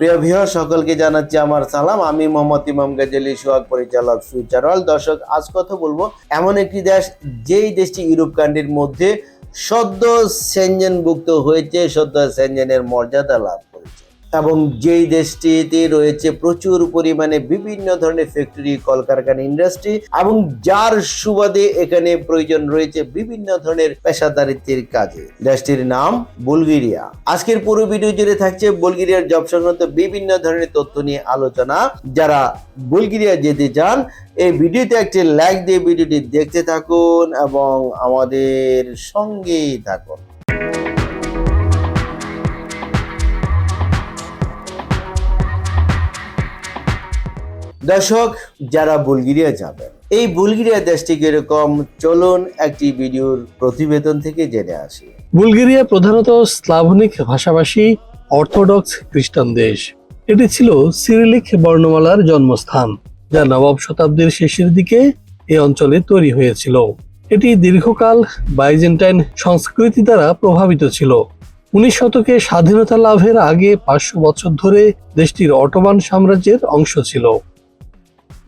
প্রিয় ভিহ সকলকে জানাচ্ছি আমার সালাম। আমি মোহাম্মদ ইমাম গাজেলি, সোহাগ পরিচালক ফিউচার ওয়ার্ল্ড দর্শক, আজ কথা বলব এমন একটি দেশ, যেই দেশটি ইউরোপ কান্ট্রির মধ্যে সদ্য সেনজেনভুক্ত হয়েছে, সদ্য সেনজেনের মর্যাদা লাভ এবং যেই দেশটিতে রয়েছে প্রচুর পরিমাণে বিভিন্ন ধরনের ফ্যাক্টরি কলকারখানা ইন্ডাস্ট্রি এবং যার সুবাদে এখানে প্রয়োজন রয়েছে বিভিন্ন ধরনের পেশাদারিত্বের কাজে। দেশটির নাম বুলগেরিয়া। আজকের পুরো ভিডিও জুড়ে থাকছে বুলগেরিয়ার জব সংক্রান্ত বিভিন্ন ধরনের তথ্য নিয়ে আলোচনা। যারা বুলগেরিয়া যেতে চান, এই ভিডিওতে একটি লাইক দিয়ে ভিডিওটি দেখতে থাকুন এবং আমাদের সঙ্গেই থাকুন। দর্শক, যারা বুলগেরিয়া যাবেন, এই বুলগেরিয়া দেশটি কীরকম, চলুন একটি ভিডিওর প্রতিবেদন থেকে জেনে আসি। বুলগেরিয়া প্রধানত স্লাভনিক ভাষাভাষী, অর্থোডক্স খ্রিস্টান দেশ। এটি ছিল সিরিলিক বর্ণমালার জন্মস্থান, যা নবম শতাব্দীর শেষের দিকে এই অঞ্চলে তৈরি হয়েছিল। এটি দীর্ঘকাল বাইজেন্টাইন সংস্কৃতি দ্বারা প্রভাবিত ছিল। উনিশ শতকে স্বাধীনতা লাভের আগে পাঁচশো বছর ধরে দেশটির অটোমান সাম্রাজ্যের অংশ ছিল।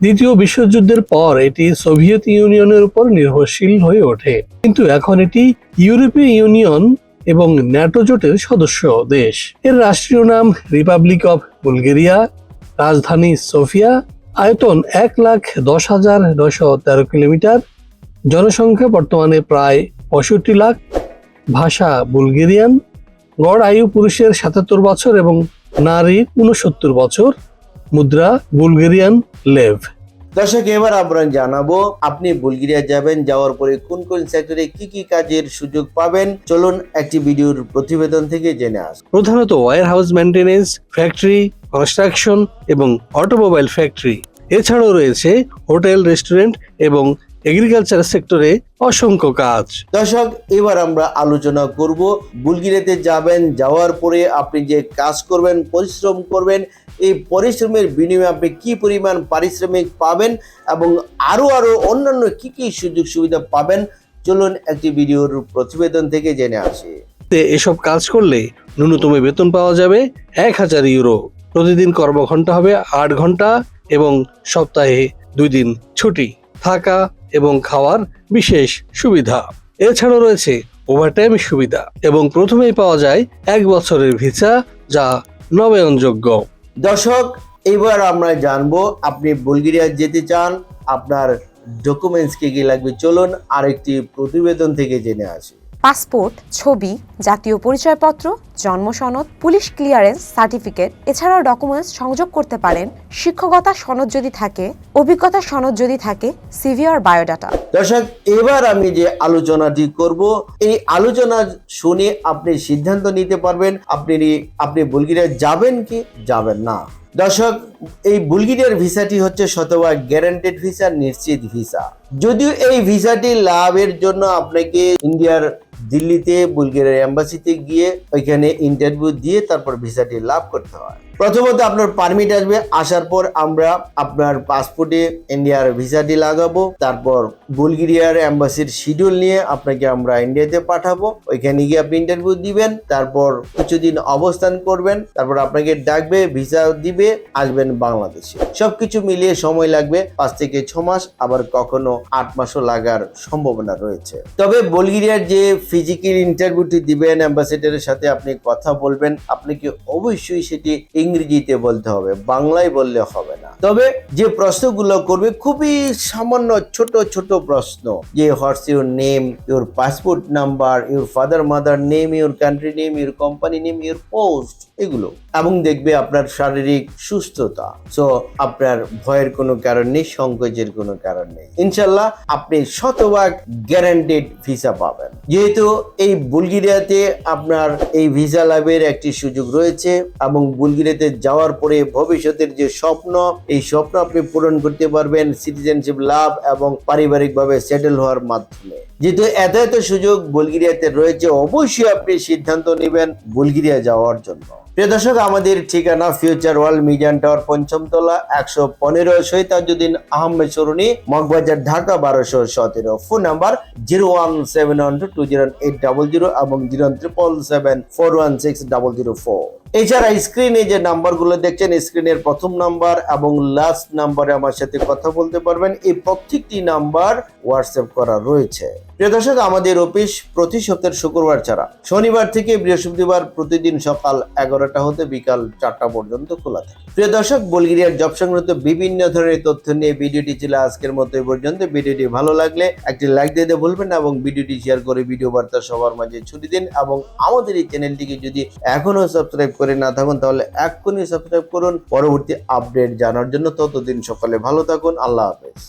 দ্বিতীয় বিশ্বযুদ্ধের পর এটি সোভিয়েত ইউনিয়নের উপর নির্ভরশীল হয়ে ওঠে। কিন্তু এখন এটি ইউরোপীয় ইউনিয়ন এবং ন্যাটো জোটের সদস্য দেশ। এর রাষ্ট্রীয় নাম রিপাবলিক অফ বুলগেরিয়া, রাজধানী সোফিয়া, আয়তন এক লাখ দশ হাজার নয়শো তেরো কিলোমিটার, জনসংখ্যা বর্তমানে প্রায় পঁয়ষট্টি লাখ, ভাষা বুলগেরিয়ান, গড় আয়ু পুরুষের সাতাত্তর বছর এবং নারীর উনসত্তর বছর। মুদ্রা বুলগেরিয়ান লেভ। দর্শক এবার আমরা জানাব আপনি বুলগেরিয়া যাবেন যাওয়ার পরে কোন কোন সেক্টরে কি কি কাজের সুযোগ পাবেন? চলুন একটি ভিডিওর প্রতিবেদন থেকে জেনে আস। প্রধানত warehouse maintenance factory construction এবং অটোমোবাইল ফ্যাক্টরি এছাড়াও রয়েছে হোটেল রেস্টুরেন্ট এবং এগ্রিকালচার সেক্টরে অসংখ্য কাজ। দর্শক এবার আমরা আলোচনা করব বুলগেরিয়াতে যাবেন যাওয়ার পরে আপনি যে কাজ করবেন পরিশ্রম করবেন এই পরিশ্রমের বিনিময়ে আপনি কি পরিমাণ পারিশ্রমিক পাবেন এবং আরও আরও অন্যান্য কি কি সুযোগ সুবিধা পাবেন? চলুন একটি ভিডিওর প্রতিবেদন থেকে জেনে আসি। এসব কাজ করলে ন্যূনতম বেতন পাওয়া যাবে এক হাজার ইউরো। প্রতিদিন কর্মঘন্টা হবে আট ঘণ্টা এবং সপ্তাহে দুই দিন ছুটি, থাকা এবং খাওয়ার বিশেষ সুবিধা। এছাড়াও রয়েছে ওভারটাইম সুবিধা এবং প্রথমেই পাওয়া যায় এক বছরের ভিসা যা নবায়নযোগ্য। দর্শক, এবার আমরা জানব আপনি বুলগেরিয়া যেতে চান, আপনার ডকুমেন্টস কি কি লাগবে? চলুন আরেকটি প্রতিবেদন থেকে জেনে আসি। পাসপোর্ট, ছবি, জাতীয় পরিচয়পত্র, জন্ম সনদ, পুলিশ ক্লিয়ারেন্স সার্টিফিকেট, এছাড়াও ডকুমেন্টস সংযোগ করতে পারেন। শিক্ষকতা সনদ যদি থাকে, অভিজ্ঞতা সনদ যদি থাকে, সিভি আর বায়োডাটা। দর্শক, এবার আমি যে আলোচনাটি করব, এই আলোচনা শুনে আপনি সিদ্ধান্ত নিতে পারবেন, আপনি আপনি বুলগেরিয়া যাবেন কি যাবেন না। দর্শক, এই বুলগেরিয়ার ভিসাটি হচ্ছে শতবার গ্যারান্টেড ভিসা নিশ্চিত ভিসা যদিও এই ভিসাটি লাভের জন্য আপনাকে ইন্ডিয়ার দিল্লিতে, বুলগেরিয়ার এম্বাসিতে গিয়ে ওইখানে ইন্টারভিউ দিয়ে তারপর ভিসাটি লাভ করতে হয়। প্রথমত আপনার পারমিট আসবে, আসার পর আমরা আপনার পাসপোর্টে ইন্ডিয়ার ভিসাটি লাগাবো, তারপর বুলগেরিয়ার এম্বাসির শিডিউল নিয়ে আপনাকে আমরা ইন্ডিয়াতে পাঠাবো, ওইখানে গিয়ে আপনি ইন্টারভিউ দিবেন, তারপর কিছুদিন অবস্থান করবেন, তারপর আপনাকে ডাকবে ভিসা দিবে, আসবেন বাংলাদেশে। সবকিছু মিলিয়ে সময় লাগবে পাঁচ থেকে ছ মাস, আবার কখনো আট মাসও লাগার সম্ভাবনা রয়েছে। তবে বুলগেরিয়ার যে ফিজিক্যাল ইন্টারভিউটি দিবেন অ্যাম্বাসেডারের সাথে আপনি কথা বলবেন, আপনাকে অবশ্যই সেটি ইংরেজিতে বলতে হবে, বাংলায় বললে হবে না। তবে যে প্রশ্নগুলো করবে, খুবই সামান্য ছোট ছোট প্রশ্ন। যে what's your name, your passport number, your father mother name, your country name, your company name, your post, এগুলো। এবং দেখবে আপনার শারীরিক সুস্থতা। সো আপনার ভয়ের কোনো কারণ নেই, সংকোচের কোনো কারণ নেই। ইনশাল্লাহ আপনি শতভাগ গ্যারান্টেড ভিসা পাবেন। যেহেতু এই বুলগেরিয়াতে আপনার এই ভিসা লাভের একটি সুযোগ রয়েছে এবং বুলগেরিয়াতে যাওয়ার পরে ভবিষ্যতের যে স্বপ্ন, এই স্বপ্ন আপনি পূরণ করতে পারবেন। সিটিজেনশিপ লাভ এবং পারিবারিকভাবে সেটেল হওয়ার মাধ্যমে। যেহেতু এত এত সুযোগ বুলগেরিয়াতে রয়েছে, অবশ্যই আপনি সিদ্ধান্ত নেবেন বুলগেরিয়া যাওয়ার জন্য। প্রিয় দর্শক, আমাদের ঠিকানা ফিউচার ওয়ার্ল্ড মিডিয়ান টাওয়ার পঞ্চমতলা, একশো পনেরো শহীদাজুদ্দিন আহমেদ সরুনি মগবাজার, ঢাকা, বারোশো সতেরো। Phone number zero one seven one two two zero eight double zero এবং zero triple seven four one six double zero four. এছাড়া স্ক্রিনে যে নাম্বারগুলো দেখছেন, স্ক্রিনের প্রথম নাম্বার এবং লাস্ট নাম্বারে আমার সাথে কথা বলতে পারবেন। এই প্রত্যেকটি নাম্বার হোয়াটসঅ্যাপ করা রয়েছে। প্রিয় দর্শক, আমাদের অফিস প্রতি সপ্তাহের শুক্রবার ছাড়া শনিবার থেকে বৃহস্পতিবার প্রতিদিন সকাল এগারোটা হতে বিকাল চারটা পর্যন্ত খোলা থাকে। প্রিয় দর্শক, বুলগেরিয়ার জব সংক্রান্ত বিভিন্ন ধরনের তথ্য নিয়ে ভিডিওটি ছিল আজকের মতো এই পর্যন্ত। ভিডিওটি ভালো লাগলে একটি লাইক দিতে ভুলবেন না এবং ভিডিওটি শেয়ার করে ভিডিও বার্তা সবার মাঝে ছুটি দিন এবং আমাদের এই চ্যানেলটিকে যদি এখনও সাবস্ক্রাইব করে না থাকুন, তাহলে এক্ষুনি সাবস্ক্রাইব করুন। পরবর্তী আপডেট জানার জন্য ততদিন সকালে ভালো থাকুন। আল্লাহ হাফেজ।